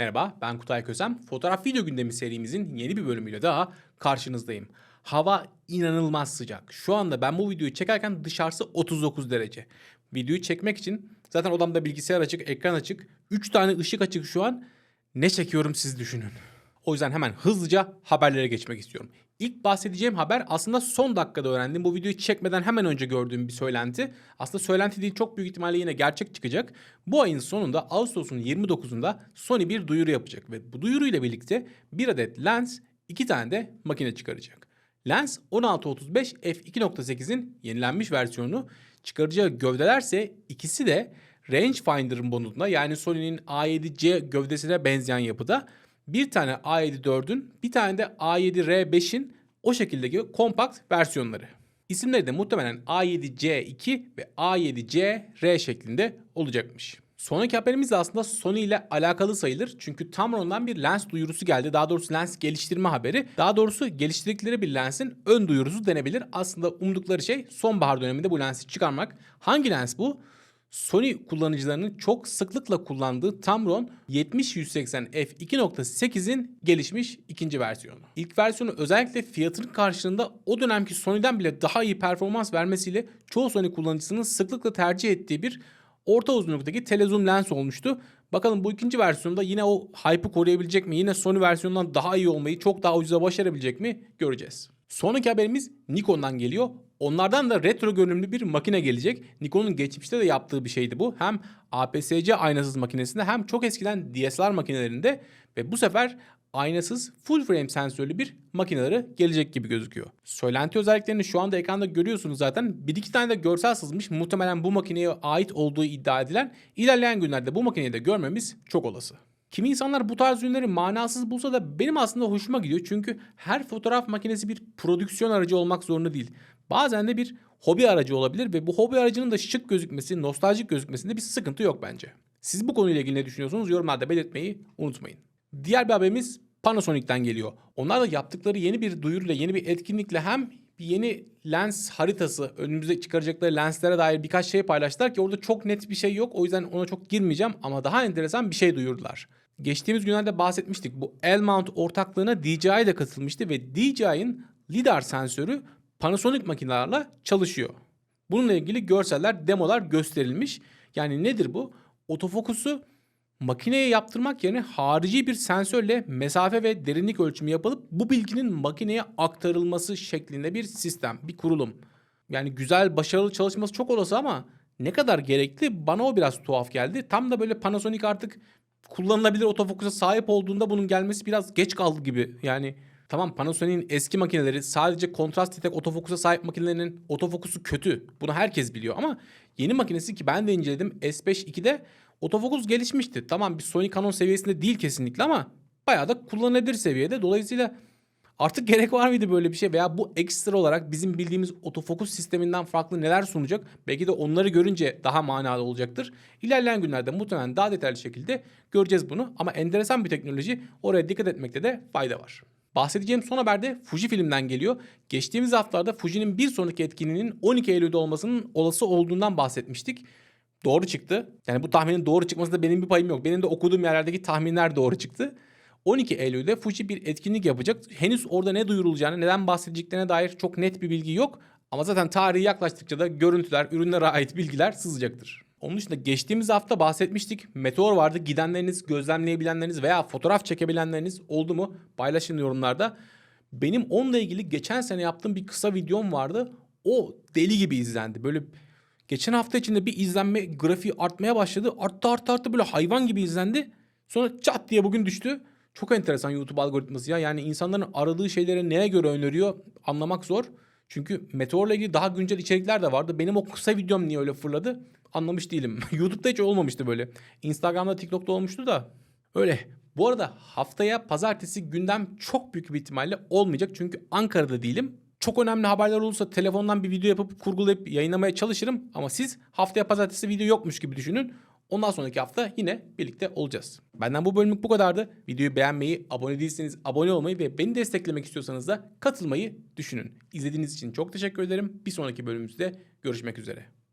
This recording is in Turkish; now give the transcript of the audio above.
Merhaba ben Kutay Kösem. Fotoğraf video gündemi serimizin yeni bir bölümüyle daha karşınızdayım. Hava inanılmaz sıcak. Şu anda ben bu videoyu çekerken dışarısı 39 derece. Videoyu çekmek için zaten odamda bilgisayar açık, ekran açık. 3 tane ışık açık şu an. Ne çekiyorum siz düşünün. O yüzden hemen hızlıca haberlere geçmek istiyorum. İlk bahsedeceğim haber aslında son dakikada öğrendim. Bu videoyu çekmeden hemen önce gördüğüm bir söylenti. Aslında söylenti değil çok büyük ihtimalle yine gerçek çıkacak. Bu ayın sonunda Ağustos'un 29'unda Sony bir duyuru yapacak. Ve bu duyuruyla birlikte bir adet lens, iki tane de makine çıkaracak. Lens 1635 f2.8'in yenilenmiş versiyonu çıkaracağı gövdelerse ikisi de rangefinder'ın bonusunda yani Sony'nin A7C gövdesine benzeyen yapıda bir tane A7 bir tane de A7R5'in o şekildeki kompakt versiyonları. İsimleri de muhtemelen A7C2 ve A7CR şeklinde olacakmış. Sonraki haberimiz de aslında Sony ile alakalı sayılır. Çünkü Tamron'dan bir lens duyurusu geldi. Daha doğrusu lens geliştirme haberi. Daha doğrusu geliştirdikleri bir lensin ön duyurusu denebilir. Aslında umdukları şey sonbahar döneminde bu lensi çıkarmak. Hangi lens bu? Sony kullanıcılarının çok sıklıkla kullandığı Tamron 70-180 f2.8'in gelişmiş ikinci versiyonu. İlk versiyonu özellikle fiyatının karşılığında o dönemki Sony'den bile daha iyi performans vermesiyle çoğu Sony kullanıcısının sıklıkla tercih ettiği bir orta uzunluktaki telezoom lens olmuştu. Bakalım bu ikinci versiyonda yine o hype'ı koruyabilecek mi? Yine Sony versiyonundan daha iyi olmayı çok daha ucuza başarabilecek mi? Göreceğiz. Sonraki haberimiz Nikon'dan geliyor. Onlardan da retro görünümlü bir makine gelecek. Nikon'un geçmişte de yaptığı bir şeydi bu. Hem APS-C aynasız makinesinde hem çok eskiden DSLR makinelerinde ve bu sefer aynasız full frame sensörlü bir makineleri gelecek gibi gözüküyor. Söylenti özelliklerini şu anda ekranda görüyorsunuz zaten. Bir iki tane de görsel sızmış. Muhtemelen bu makineye ait olduğu iddia edilen ilerleyen günlerde bu makineyi de görmemiz çok olası. Kimi insanlar bu tarz ürünleri manasız bulsa da benim aslında hoşuma gidiyor. Çünkü her fotoğraf makinesi bir prodüksiyon aracı olmak zorunda değil. Bazen de bir hobi aracı olabilir ve bu hobi aracının da şık gözükmesi, nostaljik gözükmesinde bir sıkıntı yok bence. Siz bu konuyla ilgili ne düşünüyorsunuz yorumlarda belirtmeyi unutmayın. Diğer bir haberimiz Panasonic'ten geliyor. Onlar da yaptıkları yeni bir duyuruyla, yeni bir etkinlikle hem bir yeni lens haritası önümüze çıkaracakları lenslere dair birkaç şey paylaştılar ki orada çok net bir şey yok. O yüzden ona çok girmeyeceğim ama daha enteresan bir şey duyurdular. Geçtiğimiz günlerde bahsetmiştik. Bu L-mount ortaklığına DJI de katılmıştı ve DJI'nin lidar sensörü Panasonic makinelerle çalışıyor. Bununla ilgili görseller, demolar gösterilmiş. Yani nedir bu? Otofokusu makineye yaptırmak yerine harici bir sensörle mesafe ve derinlik ölçümü yapılıp bu bilginin makineye aktarılması şeklinde bir sistem, bir kurulum. Yani güzel, başarılı çalışması çok olası ama ne kadar gerekli bana o biraz tuhaf geldi. Tam da böyle Panasonic artık kullanılabilir otofokusa sahip olduğunda bunun gelmesi biraz geç kaldı gibi. Yani tamam Panasonic'in eski makineleri sadece kontrast detek otofokusa sahip makinelerinin otofokusu kötü. Bunu herkes biliyor ama yeni makinesi ki ben de inceledim S5 2'de otofokus gelişmişti. Tamam bir Sony Canon seviyesinde değil kesinlikle ama bayağı da kullanılabilir seviyede. Dolayısıyla Artık gerek var mıydı böyle bir şey veya bu ekstra olarak bizim bildiğimiz otofokus sisteminden farklı neler sunacak? Belki de onları görünce daha manalı olacaktır. İlerleyen günlerde muhtemelen daha detaylı şekilde göreceğiz bunu ama enteresan bir teknoloji oraya dikkat etmekte de fayda var. Bahsedeceğim son haber de Fujifilm'den geliyor. Geçtiğimiz haftalarda Fuji'nin bir sonraki etkinliğinin 12 Eylül'de olmasının olası olduğundan bahsetmiştik. Doğru çıktı. Yani bu tahminin doğru çıkmasında benim bir payım yok. Benim de okuduğum yerlerdeki tahminler doğru çıktı. 12 Eylül'de Fuji bir etkinlik yapacak. Henüz orada ne duyurulacağını, neden bahsedeceklerine dair çok net bir bilgi yok. Ama zaten tarihi yaklaştıkça da görüntüler, ürünlere ait bilgiler sızacaktır. Onun dışında geçtiğimiz hafta bahsetmiştik. Meteor vardı. Gidenleriniz, gözlemleyebilenleriniz veya fotoğraf çekebilenleriniz oldu mu? Paylaşın yorumlarda. Benim onunla ilgili geçen sene yaptığım bir kısa videom vardı. O deli gibi izlendi. Böyle geçen hafta içinde bir izlenme grafiği artmaya başladı. Arttı arttı arttı böyle hayvan gibi izlendi. Sonra çat diye bugün düştü. Çok enteresan YouTube algoritması ya. Yani insanların aradığı şeyleri neye göre öneriyor anlamak zor. Çünkü Meteor'la ilgili daha güncel içerikler de vardı. Benim o kısa videom niye öyle fırladı anlamış değilim. YouTube'da hiç olmamıştı böyle. Instagram'da TikTok'ta olmuştu da. Öyle. Bu arada haftaya pazartesi gündem çok büyük bir ihtimalle olmayacak. Çünkü Ankara'da değilim. Çok önemli haberler olursa telefondan bir video yapıp kurgulayıp yayınlamaya çalışırım. Ama siz haftaya pazartesi video yokmuş gibi düşünün. Ondan sonraki hafta yine birlikte olacağız. Benden bu bölümlük bu kadardı. Videoyu beğenmeyi, abone değilseniz abone olmayı ve beni desteklemek istiyorsanız da katılmayı düşünün. İzlediğiniz için çok teşekkür ederim. Bir sonraki bölümümüzde görüşmek üzere.